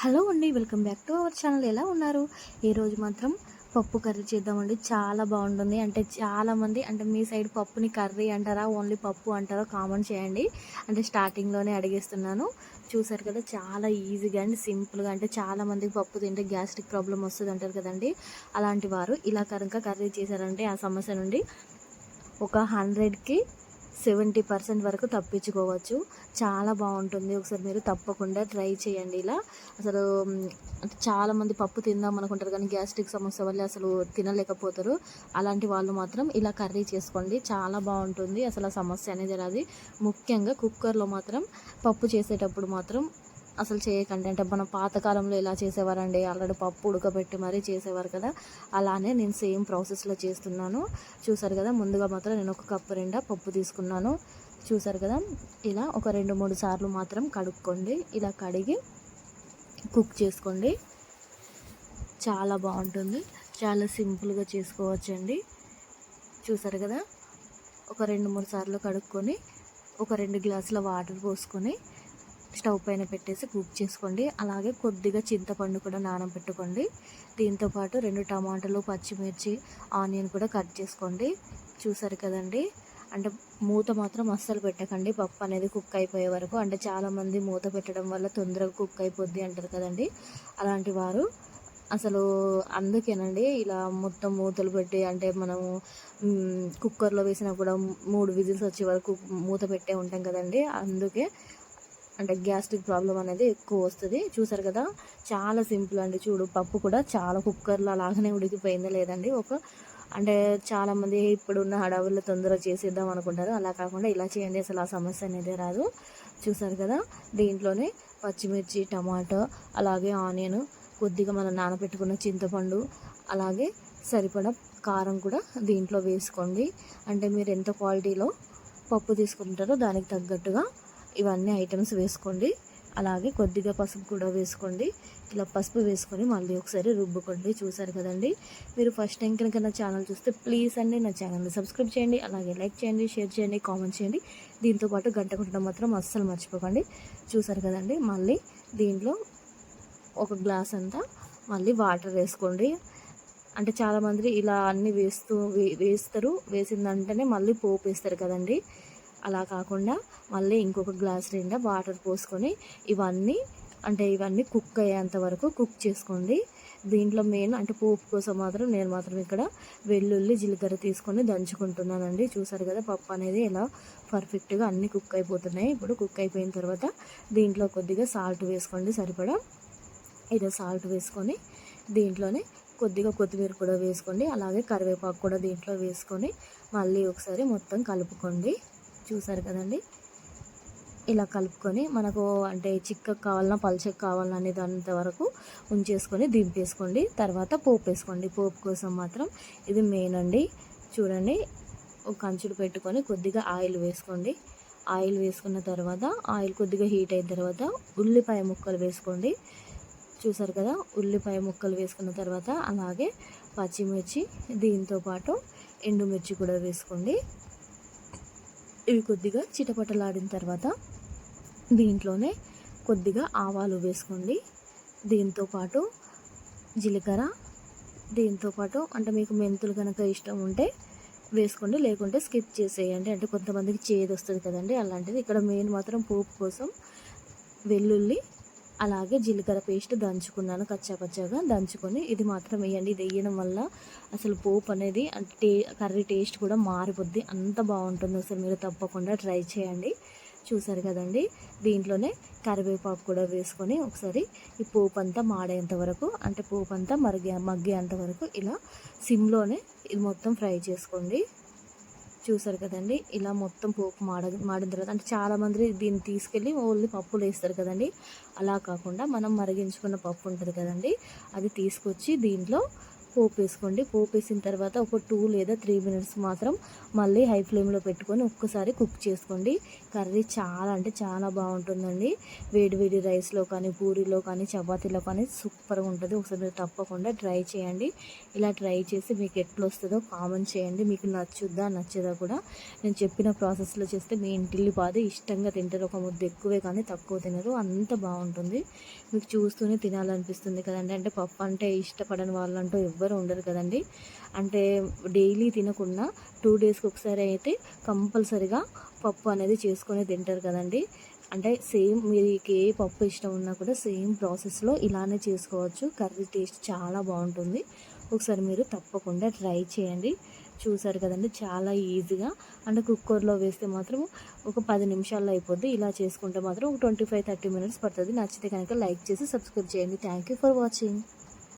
Hello అండి welcome back to our channel. ఎలా ఉన్నారు? ఈరోజు మాత్రం పప్పు కర్రీ చేద్దామండి. చాలా బాగుంటుంది. అంటే చాలామంది అంటే మీ సైడ్ పప్పుని కర్రీ అంటారా ఓన్లీ పప్పు అంటారా కామెంట్ చేయండి. అంటే స్టార్టింగ్లోనే అడిగేస్తున్నాను. చూసారు కదా చాలా ఈజీగా అండ్ సింపుల్గా అంటే చాలామందికి పప్పు తింటే గ్యాస్ట్రిక్ ప్రాబ్లం వస్తుంది అంటారు కదండి. అలాంటి వారు ఇలా కనుక కర్రీ చేశారంటే ఆ సమస్య నుండి ఒక హండ్రెడ్కి సెవెంటీ పర్సెంట్ వరకు తప్పించుకోవచ్చు. చాలా బాగుంటుంది. ఒకసారి మీరు తప్పకుండా ట్రై చేయండి ఇలా. అసలు అంటే చాలామంది పప్పు తిందాం అనుకుంటారు కానీ గ్యాస్ట్రిక్ సమస్య వల్ల అసలు తినలేకపోతారు. అలాంటి వాళ్ళు మాత్రం ఇలా కర్రీ చేసుకోండి. చాలా బాగుంటుంది. అసలు ఆ సమస్య అనేది రాదు. ముఖ్యంగా కుక్కర్లో మాత్రం పప్పు చేసేటప్పుడు మాత్రం అసలు చేయకండి అంటే మన పాతకాలంలో ఎలా చేసేవారండి? ఆల్రెడీ పప్పు ఉడకబెట్టి మరీ చేసేవారు కదా? అలానే నేను సేమ్ ప్రాసెస్లో చేస్తున్నాను. చూసారు కదా? ముందుగా మాత్రం నేను ఒక కప్పు నిండా పప్పు తీసుకున్నాను. చూసారు కదా? ఇలా ఒక రెండు మూడు సార్లు మాత్రం కడుక్కోండి. ఇలా కడిగి కుక్ చేసుకోండి. చాలా బాగుంటుంది. చాలా సింపుల్గా చేసుకోవచ్చండి. చూసారు కదా? ఒక రెండు మూడు సార్లు కడుక్కొని ఒక రెండు గ్లాసుల వాటర్ పోసుకొని స్టవ్ పైన పెట్టేసి కుక్ చేసుకోండి. అలాగే కొద్దిగా చింతపండు కూడా నానబెట్టుకోండి దీంతోపాటు రెండు టమాటాలు పచ్చిమిర్చి ఆనియన్ కూడా కట్ చేసుకోండి. చూసారు కదండి? అంటే మూత మాత్రం అస్సలు పెట్టకండి. పప్పు అనేది కుక్ అయిపోయే వరకు. అంటే చాలామంది మూత పెట్టడం వల్ల తొందరగా కుక్ అయిపోద్ది అంటారు కదండి? అలాంటి వారు అసలు అందుకేనండి ఇలా మొత్తం మూతలు పెట్టి అంటే మనము కుక్కర్లో వేసినా కూడా మూడు విజిల్స్ వచ్చే వరకు మూత పెట్టే ఉంటాం కదండి. అందుకే అంటే గ్యాస్ట్రిక్ ప్రాబ్లం అనేది ఎక్కువ వస్తుంది. చూసారు కదా చాలా సింపుల్ అండి. చూడు పప్పు కూడా చాలా కుక్కర్లో అలాగనే ఉడికిపోయిందా లేదండి. ఒక అంటే చాలామంది ఇప్పుడున్న హడావుల్లో తొందరగా చేసేద్దాం అనుకుంటారు. అలా కాకుండా ఇలా చేయండి. అసలు ఆ సమస్య అనేది రాదు. చూసారు కదా దీంట్లోనే పచ్చిమిర్చి టమాటో అలాగే ఆనియన్ కొద్దిగా మనం నానబెట్టుకున్న చింతపండు అలాగే సరిపడా కారం కూడా దీంట్లో వేసుకోండి. అంటే మీరు ఎంత క్వాలిటీలో పప్పు తీసుకుంటారో దానికి తగ్గట్టుగా ఇవన్నీ ఐటమ్స్ వేసుకోండి. అలాగే కొద్దిగా పసుపు కూడా వేసుకోండి. ఇలా పసుపు వేసుకొని మళ్ళీ ఒకసారి రుబ్బుకోండి. చూసారు కదండి? మీరు ఫస్ట్ టైం కనుక నా ఛానల్ చూస్తే ప్లీజ్ అండి నా ఛానల్ని సబ్స్క్రైబ్ చేయండి. అలాగే లైక్ చేయండి షేర్ చేయండి కామెంట్ చేయండి. దీంతోపాటు గంట కొట్టడం మాత్రం అస్సలు మర్చిపోకండి. చూసారు కదండి? మళ్ళీ దీంట్లో ఒక గ్లాస్ అంతా మళ్ళీ వాటర్ వేసుకోండి. అంటే చాలామంది ఇలా అన్నీ వేస్తూ వేస్తారు. వేసిన వెంటనే మళ్ళీ పోపు వేస్తారు కదండి? అలా కాకుండా మళ్ళీ ఇంకొక గ్లాస్ నిండా వాటర్ పోసుకొని ఇవన్నీ అంటే ఇవన్నీ కుక్ అయ్యేంత వరకు కుక్ చేసుకోండి. దీంట్లో మెయిన్ అంటే పోపు కోసం మాత్రం నేను మాత్రం ఇక్కడ వెల్లుల్లి జీలకర్ర తీసుకొని దంచుకుంటున్నానండి. చూసారు కదా పప్పు అనేది ఎలా పర్ఫెక్ట్గా అన్నీ కుక్ అయిపోతున్నాయి. ఇప్పుడు కుక్ అయిపోయిన తర్వాత దీంట్లో కొద్దిగా సాల్ట్ వేసుకోండి సరిపడా. ఏదో సాల్ట్ వేసుకొని దీంట్లోనే కొద్దిగా కొత్తిమీర కూడా వేసుకోండి. అలాగే కరివేపాకు కూడా దీంట్లో వేసుకొని మళ్ళీ ఒకసారి మొత్తం కలుపుకోండి. చూసారు కదండి? ఇలా కలుపుకొని మనకు అంటే చిక్కకు కావాలన్నా పల్చకు కావాలన్నా అనేది అంతవరకు ఉంచేసుకొని దింపేసుకోండి. తర్వాత పోపు వేసుకోండి. పోపు కోసం మాత్రం ఇది మెయిన్ అండి. చూడండి ఒక కంచుడు పెట్టుకొని కొద్దిగా ఆయిల్ వేసుకోండి. ఆయిల్ వేసుకున్న తర్వాత ఆయిల్ కొద్దిగా హీట్ అయిన తర్వాత ఉల్లిపాయ ముక్కలు వేసుకోండి. చూసారు కదా ఉల్లిపాయ ముక్కలు వేసుకున్న తర్వాత అలాగే పచ్చిమిర్చి దీంతోపాటు ఎండుమిర్చి కూడా వేసుకోండి. ఇవి కొద్దిగా చిటపటలాడిన తర్వాత దీంట్లోనే కొద్దిగా ఆవాలు వేసుకోండి. దీంతోపాటు జీలకర్ర దీంతోపాటు అంటే మీకు మెంతులు కనుక ఇష్టం ఉంటే వేసుకోండి. లేకుంటే స్కిప్ చేసేయండి. అంటే కొంతమందికి చేదు వస్తుంది కదండి అలాంటిది. ఇక్కడ మెయిన్ మాత్రం పోపు కోసం వెల్లుల్లి అలాగే జీలకర్ర పేస్ట్ దంచుకున్నాను కచ్చాపచ్చాగా దంచుకొని ఇది మాత్రం వేయండి. ఇది వేయడం వల్ల అసలు పోపు అనేది అంటే కర్రీ టేస్ట్ కూడా మారిపోద్ది. అంత బాగుంటుంది. అసలు మీరు తప్పకుండా ట్రై చేయండి. చూసారు కదండి? దీంట్లోనే కరివేపాకు కూడా వేసుకొని ఒకసారి ఈ పోపు అంతా మాడేంత వరకు అంటే పోపు అంతా మరిగే మగ్గేంత వరకు ఇలా సిమ్లోనే ఇది మొత్తం ఫ్రై చేసుకోండి. చూసారు కదండి. ఇలా మొత్తం పోపు మాడ మాడిన తర్వాత అంటే చాలామంది దీన్ని తీసుకెళ్ళి ఓన్లీ పప్పులు వేస్తారు కదండి. అలా కాకుండా మనం మరిగించుకున్న పప్పు ఉంటుంది కదండి. అది తీసుకొచ్చి దీంట్లో పోపు వేసుకోండి. పోపు వేసిన తర్వాత ఒక టూ లేదా త్రీ మినిట్స్ మాత్రం మళ్ళీ హై ఫ్లేమ్లో పెట్టుకొని ఒక్కసారి కుక్ చేసుకోండి. కర్రీ చాలా అంటే చాలా బాగుంటుందండి. వేడి వేడి రైస్లో కానీ పూరీలో కానీ చపాతీలో కానీ సూపర్గా ఉంటుంది. ఒకసారి మీరు తప్పకుండా ట్రై చేయండి. ఇలా ట్రై చేసి మీకు ఎట్లా వస్తుందో కామెంట్ చేయండి. మీకు నచ్చుద్దా నచ్చదా కూడా నేను చెప్పిన ప్రాసెస్లో చేస్తే మీ ఇంటిల్లి బాధ. ఇష్టంగా తింటారు. ఒక ముద్ద ఎక్కువే కానీ తక్కువ తినరు. అంత బాగుంటుంది. మీకు చూస్తూనే తినాలనిపిస్తుంది కదండి. అంటే పప్పు అంటే ఇష్టపడని వాళ్ళంటూ ఎవ్వరు ఉండరు కదండి. అంటే డైలీ తినకుండా టూ డేస్కి ఒకసారి అయితే కంపల్సరిగా పప్పు అనేది చేసుకొని తింటారు కదండి. అంటే సేమ్ మీకు ఏ పప్పు ఇష్టం ఉన్నా కూడా సేమ్ ప్రాసెస్లో ఇలానే చేసుకోవచ్చు. కర్రీ టేస్ట్ చాలా బాగుంటుంది. ఒకసారి మీరు తప్పకుండా ట్రై చేయండి. చూసారు కదండి చాలా ఈజీగా. అంటే కుక్కర్లో వేస్తే మాత్రం ఒక పది నిమిషాల్లో అయిపోద్ది. ఇలా చేసుకుంటే మాత్రం ఒక ట్వంటీ ఫైవ్ థర్టీ మినిట్స్ పడుతుంది. నచ్చితే కనుక లైక్ చేసి సబ్స్క్రైబ్ చేయండి. Thank you for watching.